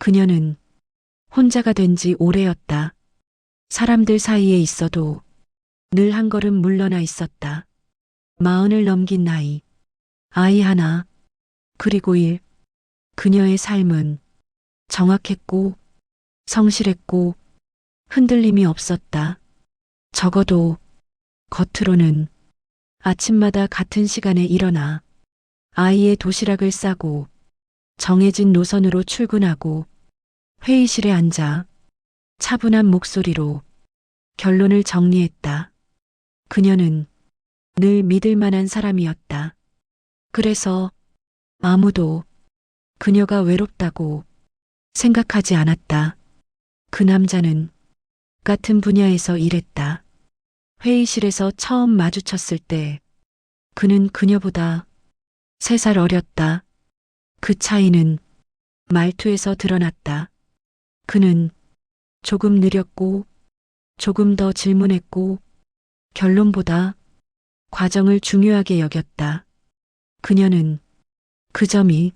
그녀는 혼자가 된 지 오래였다. 사람들 사이에 있어도 늘 한 걸음 물러나 있었다. 마흔을 넘긴 나이, 아이 하나, 그리고 일. 그녀의 삶은 정확했고, 성실했고, 흔들림이 없었다. 적어도 겉으로는 아침마다 같은 시간에 일어나 아이의 도시락을 싸고 정해진 노선으로 출근하고 회의실에 앉아 차분한 목소리로 결론을 정리했다. 그녀는 늘 믿을 만한 사람이었다. 그래서 아무도 그녀가 외롭다고 생각하지 않았다. 그 남자는 같은 분야에서 일했다. 회의실에서 처음 마주쳤을 때 그는 그녀보다 세 살 어렸다. 그 차이는 말투에서 드러났다. 그는 조금 느렸고 조금 더 질문했고 결론보다 과정을 중요하게 여겼다. 그녀는 그 점이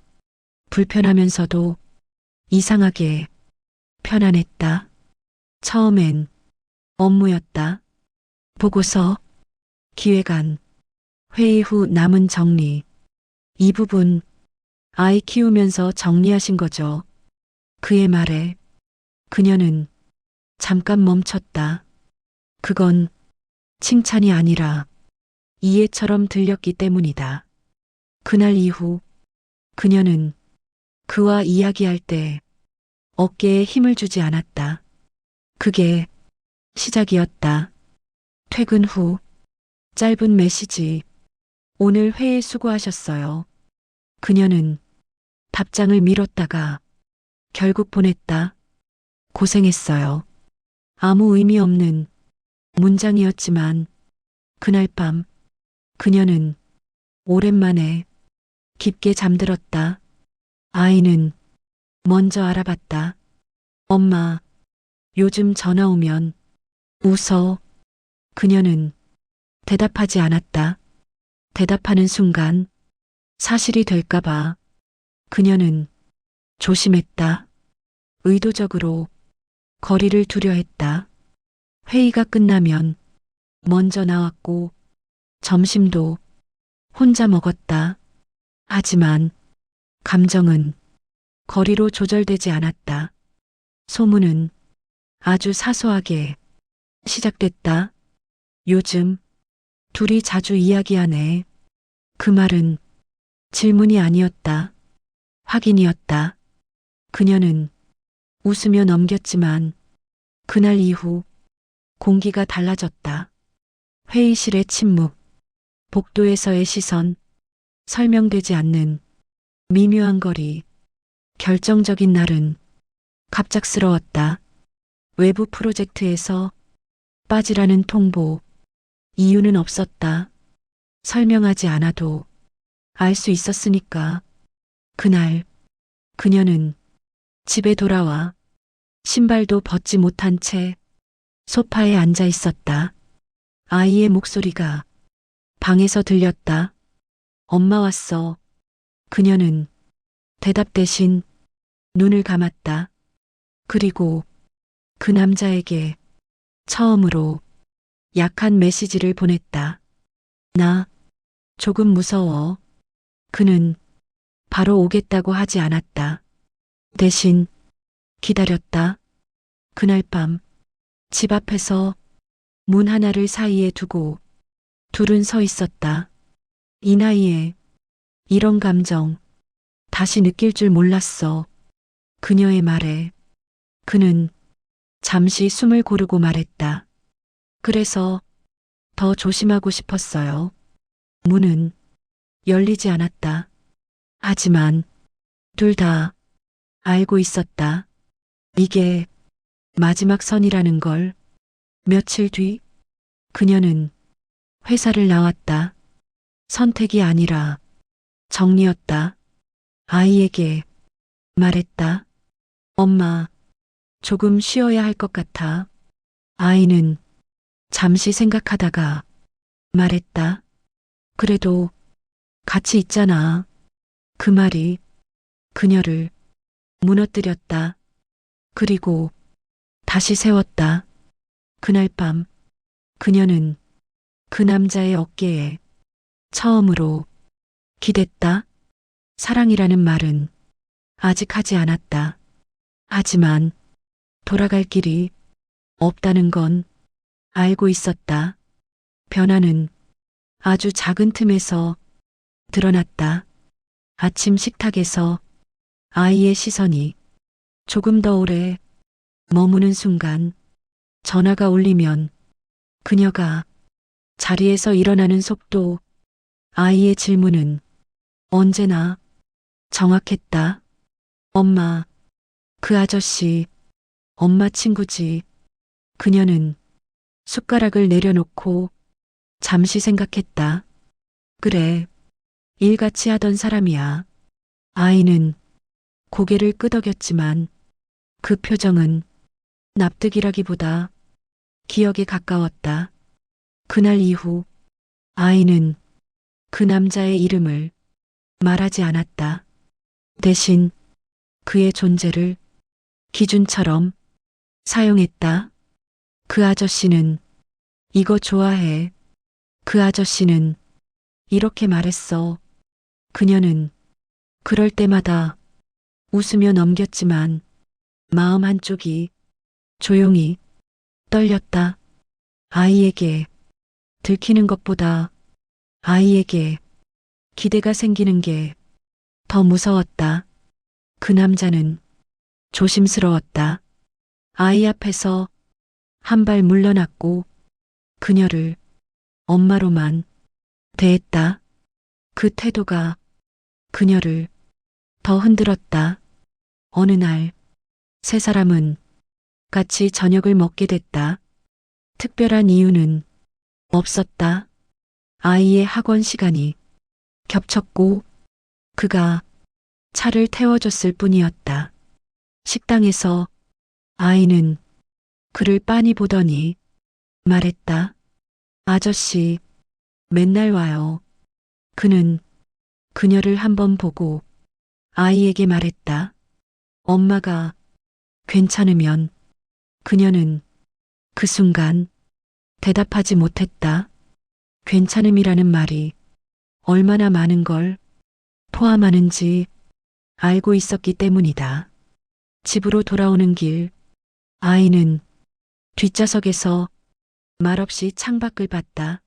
불편하면서도 이상하게 편안했다. 처음엔 업무였다. 보고서, 기획안, 회의 후 남은 정리. 이 부분 아이 키우면서 정리하신 거죠. 그의 말에 그녀는 잠깐 멈췄다. 그건 칭찬이 아니라 이해처럼 들렸기 때문이다. 그날 이후 그녀는 그와 이야기할 때 어깨에 힘을 주지 않았다. 그게 시작이었다. 퇴근 후 짧은 메시지. 오늘 회의 수고하셨어요. 그녀는 답장을 미뤘다가 결국 보냈다. 고생했어요. 아무 의미 없는 문장이었지만 그날 밤 그녀는 오랜만에 깊게 잠들었다. 아이는 먼저 알아봤다. 엄마, 요즘 전화 오면 웃어. 그녀는 대답하지 않았다. 대답하는 순간 사실이 될까봐 그녀는 조심했다. 의도적으로 거리를 두려 했다. 회의가 끝나면 먼저 나왔고 점심도 혼자 먹었다. 하지만 감정은 거리로 조절되지 않았다. 소문은 아주 사소하게 시작됐다. 요즘 둘이 자주 이야기하네. 그 말은 질문이 아니었다. 확인이었다. 그녀는 웃으며 넘겼지만 그날 이후 공기가 달라졌다. 회의실의 침묵, 복도에서의 시선, 설명되지 않는 미묘한 거리, 결정적인 날은 갑작스러웠다. 외부 프로젝트에서 빠지라는 통보, 이유는 없었다. 설명하지 않아도 알 수 있었으니까. 그날 그녀는 집에 돌아와 신발도 벗지 못한 채 소파에 앉아 있었다. 아이의 목소리가 방에서 들렸다. 엄마 왔어. 그녀는 대답 대신 눈을 감았다. 그리고 그 남자에게 처음으로 약한 메시지를 보냈다. 나 조금 무서워. 그는 바로 오겠다고 하지 않았다. 대신 기다렸다. 그날 밤 집 앞에서 문 하나를 사이에 두고 둘은 서 있었다. 이 나이에 이런 감정 다시 느낄 줄 몰랐어. 그녀의 말에 그는 잠시 숨을 고르고 말했다. 그래서 더 조심하고 싶었어요. 문은 열리지 않았다. 하지만 둘 다 알고 있었다. 이게 마지막 선이라는 걸. 며칠 뒤 그녀는 회사를 나왔다. 선택이 아니라 정리였다. 아이에게 말했다. 엄마, 조금 쉬어야 할 것 같아. 아이는 잠시 생각하다가 말했다. 그래도 같이 있잖아. 그 말이 그녀를 무너뜨렸다. 그리고 다시 세웠다. 그날 밤 그녀는 그 남자의 어깨에 처음으로 기댔다. 사랑이라는 말은 아직 하지 않았다. 하지만 돌아갈 길이 없다는 건 알고 있었다. 변화는 아주 작은 틈에서 드러났다. 아침 식탁에서 아이의 시선이 조금 더 오래 머무는 순간 전화가 울리면 그녀가 자리에서 일어나는 속도, 아이의 질문은 언제나 정확했다. 엄마, 그 아저씨, 엄마 친구지. 그녀는 숟가락을 내려놓고 잠시 생각했다. 그래, 일같이 하던 사람이야. 아이는 고개를 끄덕였지만 그 표정은 납득이라기보다 기억에 가까웠다. 그날 이후 아이는 그 남자의 이름을 말하지 않았다. 대신 그의 존재를 기준처럼 사용했다. 그 아저씨는 이거 좋아해. 그 아저씨는 이렇게 말했어. 그녀는 그럴 때마다 웃으며 넘겼지만 마음 한쪽이 조용히 떨렸다. 아이에게 들키는 것보다 아이에게 기대가 생기는 게 더 무서웠다. 그 남자는 조심스러웠다. 아이 앞에서 한 발 물러났고 그녀를 엄마로만 대했다. 그 태도가 그녀를 더 흔들었다. 어느 날 세 사람은 같이 저녁을 먹게 됐다. 특별한 이유는 없었다. 아이의 학원 시간이 겹쳤고 그가 차를 태워줬을 뿐이었다. 식당에서 아이는 그를 빤히 보더니 말했다. 아저씨, 맨날 와요. 그는 그녀를 한번 보고 아이에게 말했다. 엄마가 괜찮으면 그녀는 그 순간 대답하지 못했다. 괜찮음이라는 말이 얼마나 많은 걸 포함하는지 알고 있었기 때문이다. 집으로 돌아오는 길, 아이는 뒷좌석에서 말없이 창밖을 봤다.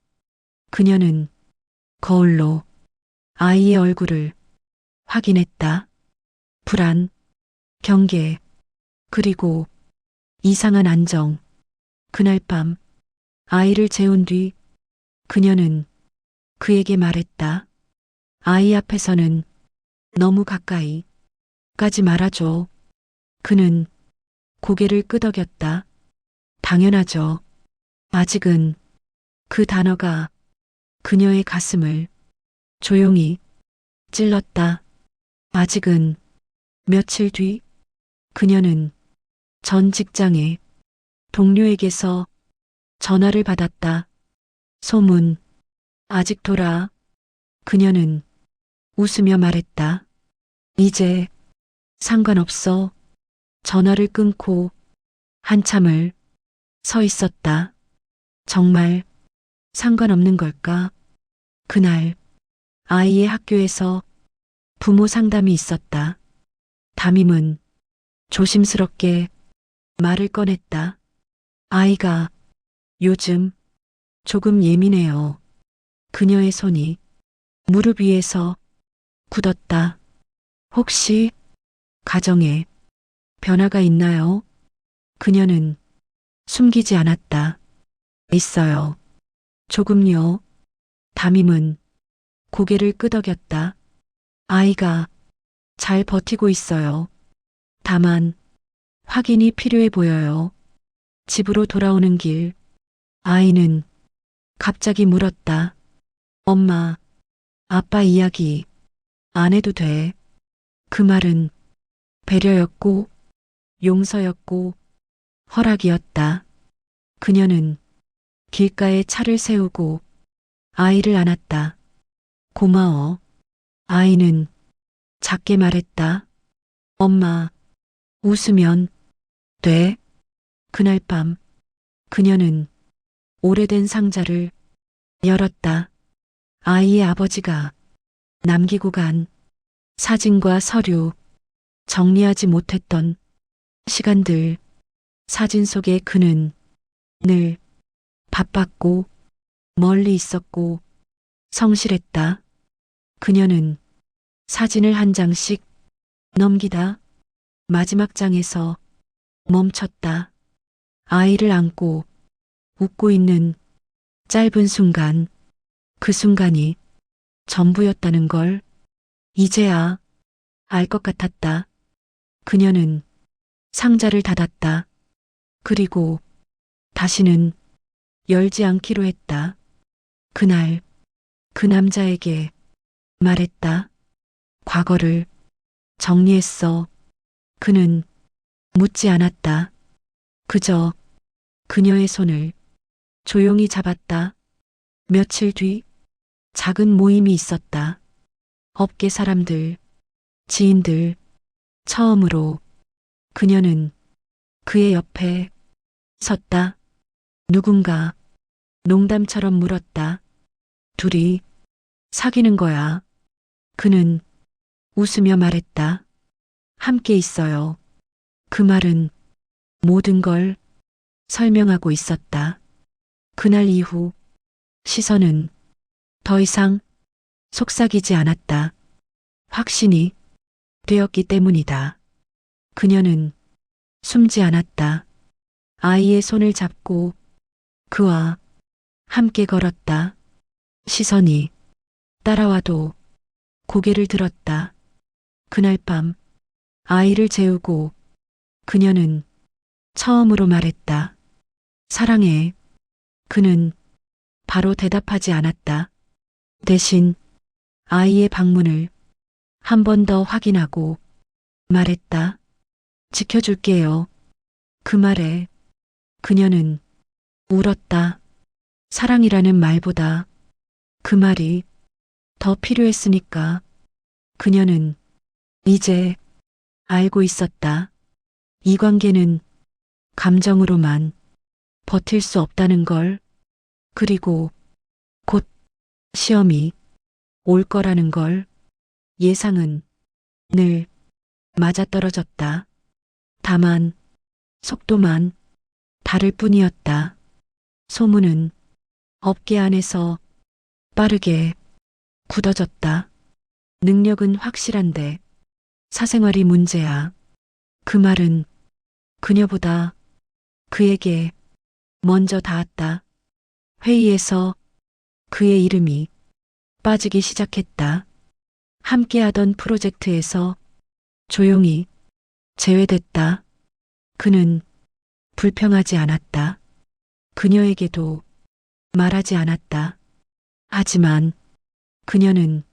그녀는 거울로 아이의 얼굴을 확인했다. 불안, 경계, 그리고 이상한 안정. 그날 밤 아이를 재운 뒤 그녀는 그에게 말했다. 아이 앞에서는 너무 가까이 까지 말아줘. 그는 고개를 끄덕였다. 당연하죠. 아직은 그 단어가 그녀의 가슴을 조용히 찔렀다. 아직은 며칠 뒤 그녀는 전 직장의 동료에게서 전화를 받았다. 소문, 아직 돌아. 그녀는 웃으며 말했다. 이제 상관없어. 전화를 끊고 한참을 서 있었다. 정말 상관없는 걸까? 그날 아이의 학교에서 부모 상담이 있었다. 담임은 조심스럽게 말을 꺼냈다. 아이가 요즘 조금 예민해요. 그녀의 손이 무릎 위에서 굳었다. 혹시 가정에 변화가 있나요? 그녀는 숨기지 않았다. 있어요. 조금요. 담임은 고개를 끄덕였다. 아이가 잘 버티고 있어요. 다만 확인이 필요해 보여요. 집으로 돌아오는 길, 아이는 갑자기 물었다. 엄마, 아빠 이야기 안 해도 돼. 그 말은 배려였고, 용서였고, 허락이었다. 그녀는 길가에 차를 세우고 아이를 안았다. 고마워. 아이는 작게 말했다. 엄마, 웃으면 돼. 그날 밤 그녀는 오래된 상자를 열었다. 아이의 아버지가 남기고 간 사진과 서류, 정리하지 못했던 시간들, 사진 속에 그는 늘 바빴고 멀리 있었고 성실했다. 그녀는 사진을 한 장씩 넘기다 마지막 장에서 멈췄다. 아이를 안고 웃고 있는 짧은 순간, 그 순간이 전부였다는 걸 이제야 알 것 같았다. 그녀는 상자를 닫았다. 그리고 다시는 열지 않기로 했다. 그날 그 남자에게 말했다. 과거를 정리했어. 그는 묻지 않았다. 그저 그녀의 손을 조용히 잡았다. 며칠 뒤 작은 모임이 있었다. 업계 사람들, 지인들, 처음으로 그녀는 그의 옆에 섰다. 누군가 농담처럼 물었다. 둘이 사귀는 거야. 그는 웃으며 말했다. 함께 있어요. 그 말은 모든 걸 설명하고 있었다. 그날 이후 시선은 더 이상 속삭이지 않았다. 확신이 되었기 때문이다. 그녀는 숨지 않았다. 아이의 손을 잡고 그와 함께 걸었다. 시선이 따라와도 고개를 들었다. 그날 밤 아이를 재우고 그녀는 처음으로 말했다. 사랑해. 그는 바로 대답하지 않았다. 대신 아이의 방문을 한 번 더 확인하고 말했다. 지켜줄게요. 그 말에 그녀는 울었다. 사랑이라는 말보다 그 말이 더 필요했으니까 그녀는 이제 알고 있었다. 이 관계는 감정으로만 버틸 수 없다는 걸, 그리고 곧 시험이 올 거라는 걸, 예상은 늘 맞아떨어졌다. 다만 속도만 다를 뿐이었다. 소문은 업계 안에서 빠르게 굳어졌다. 능력은 확실한데 사생활이 문제야. 그 말은 그녀보다 그에게 먼저 닿았다. 회의에서 그의 이름이 빠지기 시작했다. 함께하던 프로젝트에서 조용히 제외됐다. 그는 불평하지 않았다. 그녀에게도 말하지 않았다. 하지만 그녀는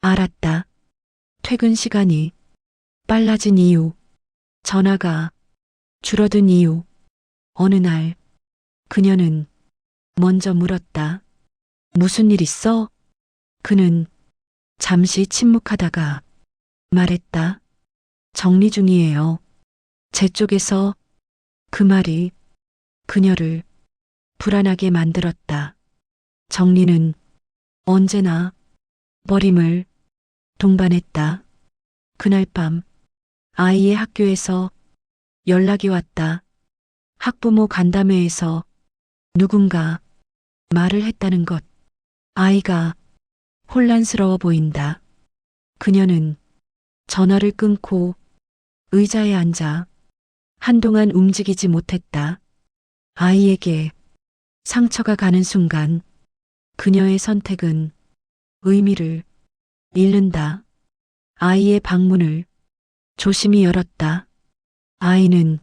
알았다. 퇴근 시간이 빨라진 이유, 전화가 줄어든 이유, 어느 날 그녀는 먼저 물었다. 무슨 일 있어? 그는 잠시 침묵하다가 말했다. 정리 중이에요. 제 쪽에서 그 말이 그녀를 불안하게 만들었다. 정리는 언제나 버림을 동반했다. 그날 밤 아이의 학교에서 연락이 왔다. 학부모 간담회에서 누군가 말을 했다는 것. 아이가 혼란스러워 보인다. 그녀는 전화를 끊고 의자에 앉아 한동안 움직이지 못했다. 아이에게 상처가 가는 순간 그녀의 선택은 의미를 잃는다. 아이의 방문을 조심히 열었다. 아이는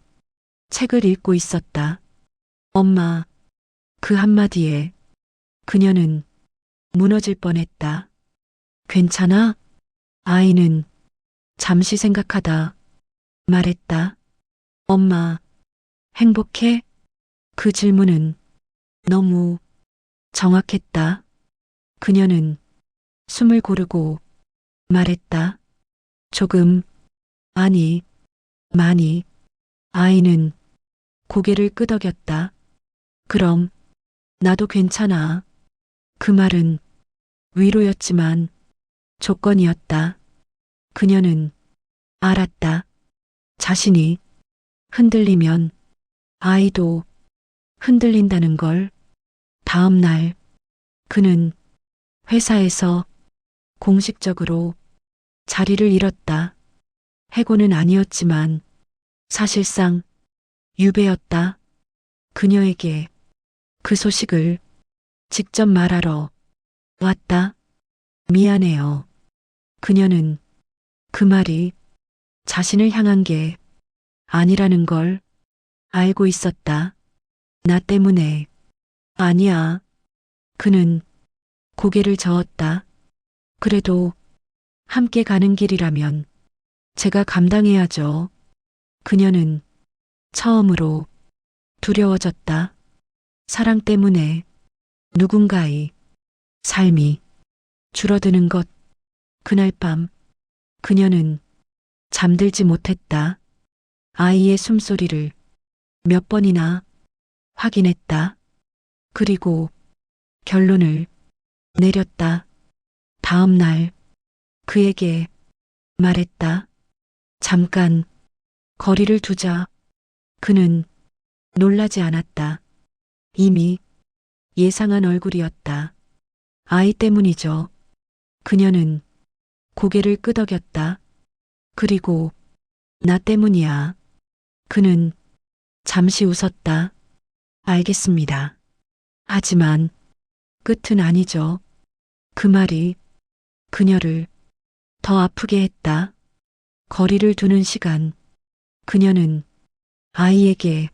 책을 읽고 있었다. 엄마, 그 한마디에 그녀는 무너질 뻔했다. 괜찮아? 아이는 잠시 생각하다 말했다. 엄마, 행복해? 그 질문은 너무 정확했다. 그녀는 숨을 고르고 말했다. 조금, 아니, 많이. 아이는 고개를 끄덕였다. 그럼 나도 괜찮아. 그 말은 위로였지만 조건이었다. 그녀는 알았다. 자신이 흔들리면 아이도 흔들린다는 걸. 다음 날 그는 회사에서 공식적으로 자리를 잃었다. 해고는 아니었지만 사실상 유배였다. 그녀에게 그 소식을 직접 말하러 왔다. 미안해요. 그녀는 그 말이 자신을 향한 게 아니라는 걸 알고 있었다. 나 때문에. 아니야. 그는 고개를 저었다. 그래도 함께 가는 길이라면 제가 감당해야죠. 그녀는 처음으로 두려워졌다. 사랑 때문에 누군가의 삶이 줄어드는 것. 그날 밤 그녀는 잠들지 못했다. 아이의 숨소리를 몇 번이나 확인했다. 그리고 결론을 내렸다. 다음 날 그에게 말했다. 잠깐 거리를 두자. 그는 놀라지 않았다. 이미 예상한 얼굴이었다. 아이 때문이죠. 그녀는 고개를 끄덕였다. 그리고 나 때문이야. 그는 잠시 웃었다. 알겠습니다. 하지만 끝은 아니죠. 그 말이 그녀를 더 아프게 했다. 거리를 두는 시간. 그녀는 아이에게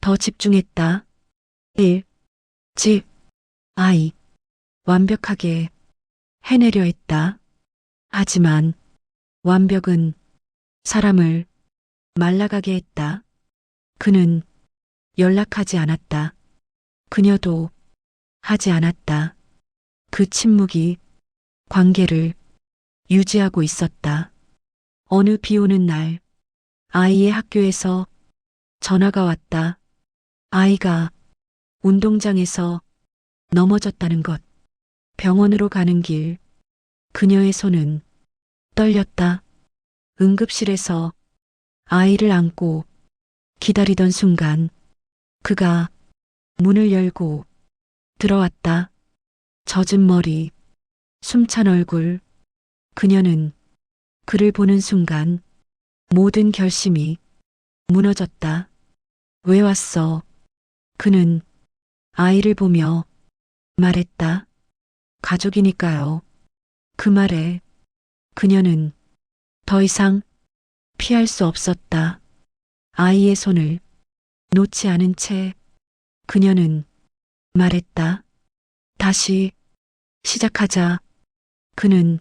더 집중했다. 1. 집. 아이. 완벽하게 해내려 했다. 하지만 완벽은 사람을 말라가게 했다. 그는 연락하지 않았다. 그녀도 하지 않았다. 그 침묵이 관계를 유지하고 있었다. 어느 비 오는 날, 아이의 학교에서 전화가 왔다. 아이가 운동장에서 넘어졌다는 것. 병원으로 가는 길, 그녀의 손은 떨렸다. 응급실에서 아이를 안고 기다리던 순간 그가 문을 열고 들어왔다. 젖은 머리, 숨찬 얼굴. 그녀는 그를 보는 순간 모든 결심이 무너졌다. 왜 왔어? 그는 아이를 보며 말했다. 가족이니까요. 그 말에 그녀는 더 이상 피할 수 없었다. 아이의 손을 놓지 않은 채 그녀는 말했다. 다시 시작하자. 그는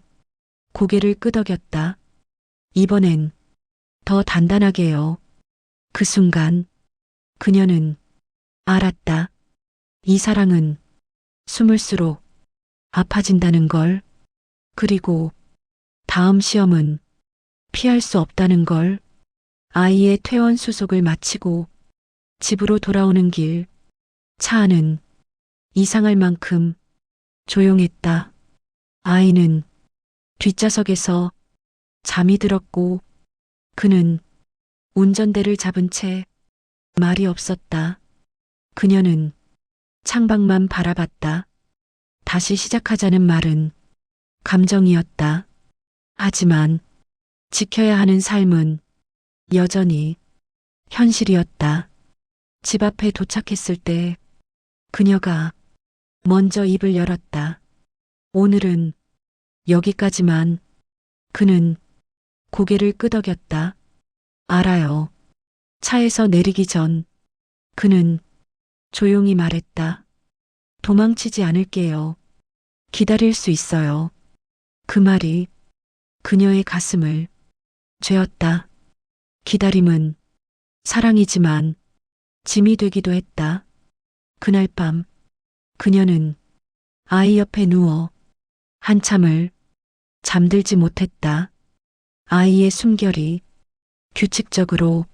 고개를 끄덕였다. 이번엔 더 단단하게요. 그 순간 그녀는 알았다. 이 사랑은 숨을수록 아파진다는 걸. 그리고 다음 시험은 피할 수 없다는 걸. 아이의 퇴원 수속을 마치고 집으로 돌아오는 길. 차 안은 이상할 만큼 조용했다. 아이는 뒷좌석에서 잠이 들었고 그는 운전대를 잡은 채 말이 없었다. 그녀는 창밖만 바라봤다. 다시 시작하자는 말은 감정이었다. 하지만 지켜야 하는 삶은 여전히 현실이었다. 집 앞에 도착했을 때 그녀가 먼저 입을 열었다. 오늘은 여기까지만 그는 고개를 끄덕였다. 알아요. 차에서 내리기 전 그는 조용히 말했다. 도망치지 않을게요. 기다릴 수 있어요. 그 말이 그녀의 가슴을 죄었다. 기다림은 사랑이지만 짐이 되기도 했다. 그날 밤 그녀는 아이 옆에 누워 한참을 잠들지 못했다. 아이의 숨결이 규칙적으로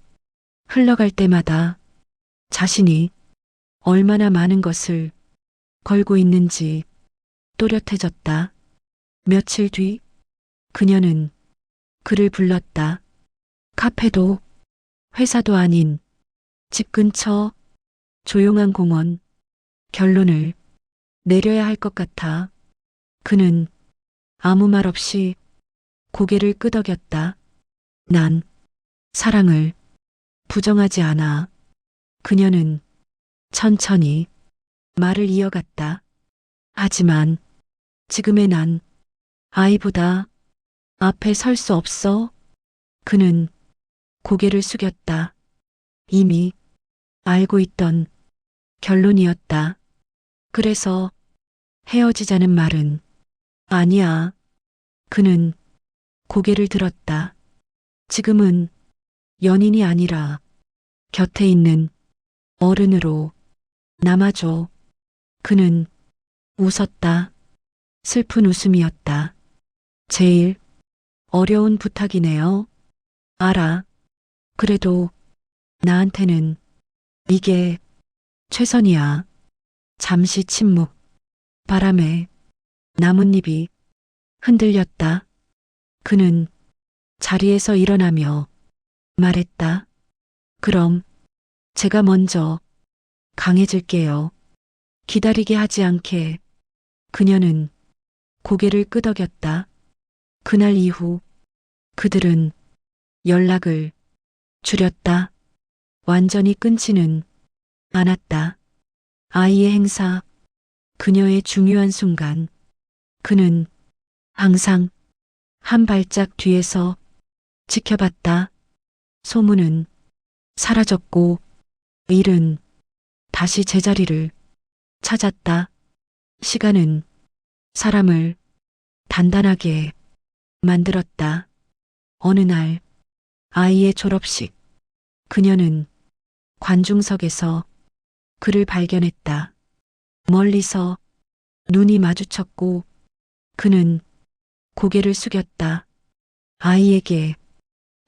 흘러갈 때마다 자신이 얼마나 많은 것을 걸고 있는지 또렷해졌다. 며칠 뒤 그녀는 그를 불렀다. 카페도 회사도 아닌 집 근처 조용한 공원 결론을 내려야 할 것 같아. 그는 아무 말 없이 고개를 끄덕였다. 난 사랑을 부정하지 않아. 그녀는 천천히 말을 이어갔다. 하지만 지금의 난 아이보다 앞에 설 수 없어. 그는 고개를 숙였다. 이미 알고 있던 결론이었다. 그래서 헤어지자는 말은 아니야. 그는 고개를 들었다. 지금은 연인이 아니라 곁에 있는 어른으로 남아줘. 그는 웃었다. 슬픈 웃음이었다. 제일 어려운 부탁이네요. 알아. 그래도 나한테는 이게 최선이야. 잠시 침묵. 바람에 나뭇잎이 흔들렸다. 그는 자리에서 일어나며 말했다. 그럼 제가 먼저 강해질게요. 기다리게 하지 않게 그녀는 고개를 끄덕였다. 그날 이후 그들은 연락을 줄였다. 완전히 끊지는 않았다. 아이의 행사, 그녀의 중요한 순간, 그는 항상 한 발짝 뒤에서 지켜봤다. 소문은 사라졌고, 일은 다시 제자리를 찾았다. 시간은 사람을 단단하게 만들었다. 어느 날 아이의 졸업식. 그녀는 관중석에서 그를 발견했다. 멀리서 눈이 마주쳤고 그는 고개를 숙였다. 아이에게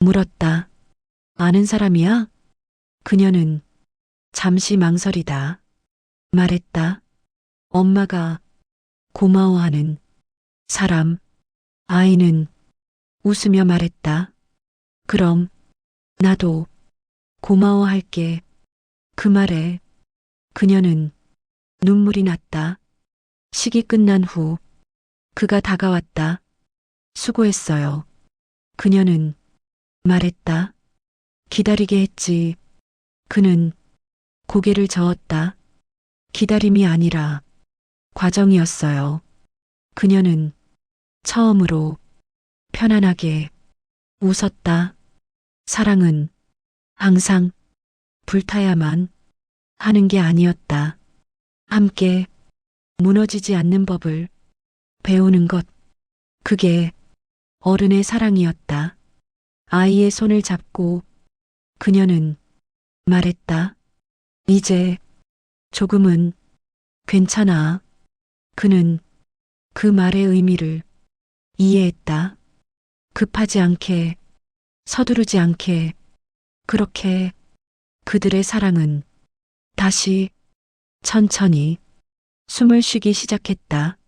물었다. 아는 사람이야? 그녀는 잠시 망설이다. 말했다. 엄마가 고마워하는 사람. 아이는 웃으며 말했다. 그럼 나도 고마워할게. 그 말에 그녀는 눈물이 났다. 식이 끝난 후 그가 다가왔다. 수고했어요. 그녀는 말했다. 기다리게 했지. 그는 고개를 저었다. 기다림이 아니라 과정이었어요. 그녀는 처음으로 편안하게 웃었다. 사랑은 항상 불타야만 하는 게 아니었다. 함께 무너지지 않는 법을 배우는 것. 그게 어른의 사랑이었다. 아이의 손을 잡고 그녀는 말했다. 이제 조금은 괜찮아. 그는 그 말의 의미를 이해했다. 급하지 않게, 서두르지 않게, 그렇게 그들의 사랑은 다시 천천히 숨을 쉬기 시작했다.